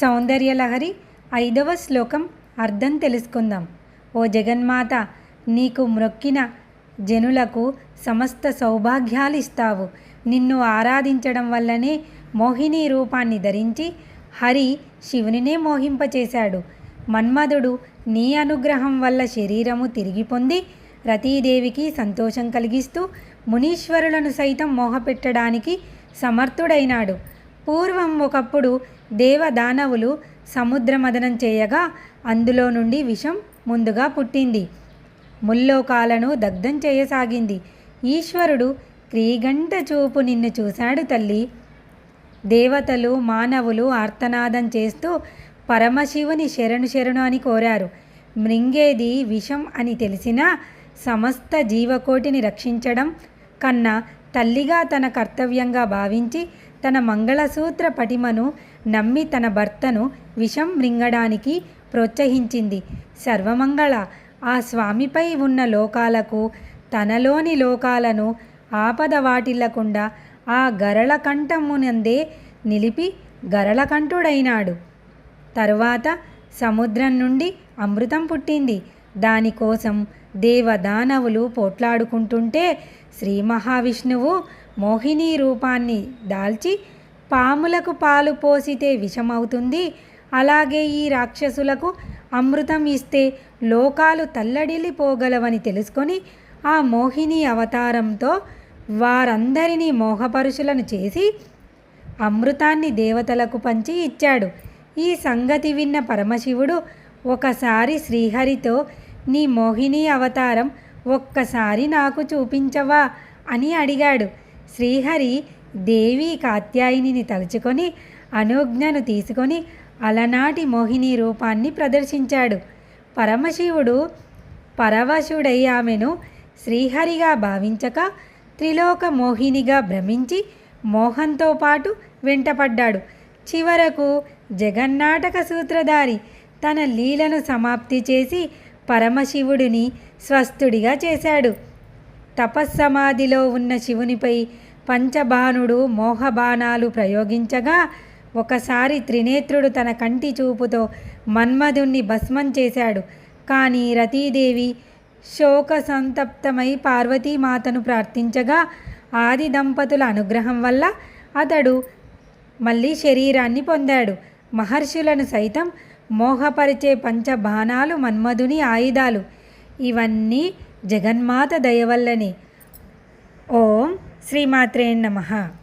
సౌందర్యలహరి ఐదవ శ్లోకం అర్థం తెలుసుకుందాం. ఓ జగన్మాత నీకు మ్రొక్కిన జనులకు సమస్త సౌభాగ్యాలు ఇస్తావు నిన్ను ఆరాధించడం వల్లనే మోహిని రూపాన్ని ధరించి హరి శివునినే మోహింపచేశాడు. మన్మధుడు నీ అనుగ్రహం వల్ల శరీరము తిరిగి పొంది రతీదేవికి సంతోషం కలిగిస్తూ మునీశ్వరులను సైతం మోహపెట్టడానికి సమర్థుడైనాడు. పూర్వం ఒకప్పుడు దేవదానవులు సముద్రమదనం చేయగా అందులో నుండి విషం ముందుగా పుట్టింది. ముల్లోకాలను దగ్ధం చేయసాగింది. ఈశ్వరుడు క్రీగంట చూపు నిన్ను చూశాడు తల్లి. దేవతలు మానవులు ఆర్తనాదం చేస్తూ పరమశివుని శరణు శరణు అని కోరారు. మృంగేది విషం అని తెలిసినా సమస్త జీవకోటిని రక్షించడం కన్నా తల్లిగా తన కర్తవ్యంగా భావించి తన మంగళసూత్ర పటిమను నమ్మి తన భర్తను విషం మృంగడానికి ప్రోత్సహించింది. సర్వమంగళ ఆ స్వామిపై ఉన్న లోకాలకు తనలోని లోకాలను ఆపద వాటిల్లకుండా ఆ గరళకంఠమునందే నిలిపి గరళకంఠుడైనాడు. తరువాత సముద్రం నుండి అమృతం పుట్టింది. దానికోసం దేవదానవులు పోట్లాడుకుంటుంటే శ్రీ మహావిష్ణువు మోహిని రూపాన్ని దాల్చి పాములకు పాలు పోసితే విషమవుతుంది. అలాగే ఈ రాక్షసులకు అమృతం ఇస్తే లోకాలు తల్లడిల్లిపోగలవని తెలుసుకొని ఆ మోహిని అవతారంతో వారందరినీ మోహపరుషులను చేసి అమృతాన్ని దేవతలకు పంచి ఇచ్చాడు. ఈ సంగతి విన్న పరమశివుడు ఒకసారి శ్రీహరితో నీ మోహిని అవతారం ఒక్కసారి నాకు చూపించవా? అని అడిగాడు. శ్రీహరి దేవి కాత్యాయినిని తలుచుకొని అనుజ్ఞను తీసుకొని అలనాటి మోహిని రూపాన్ని ప్రదర్శించాడు. పరమశివుడు పరవశుడై ఆమెను శ్రీహరిగా భావించక త్రిలోక మోహినిగా భ్రమించి మోహంతో పాటు వెంటపడ్డాడు. చివరకు జగన్నాటక సూత్రధారి తన లీలను సమాప్తి చేసి పరమశివుడిని స్వస్థుడిగా చేశాడు. తపస్సమాధిలో ఉన్న శివునిపై పంచబాణుడు మోహబాణాలు ప్రయోగించగా ఒకసారి త్రినేత్రుడు తన కంటి చూపుతో మన్మధుణ్ణి భస్మం చేశాడు. కానీ రతీదేవి శోక సంతప్తమై పార్వతీమాతను ప్రార్థించగా ఆది దంపతుల అనుగ్రహం వల్ల అతడు మళ్ళీ శరీరాన్ని పొందాడు. మహర్షులను సైతం మోహపరిచే పంచబాణాలు మన్మధుని ఆయుధాలు. ఇవన్నీ జగన్మాత దయవల్లనే. ఓం శ్రీమాత్రే నమః.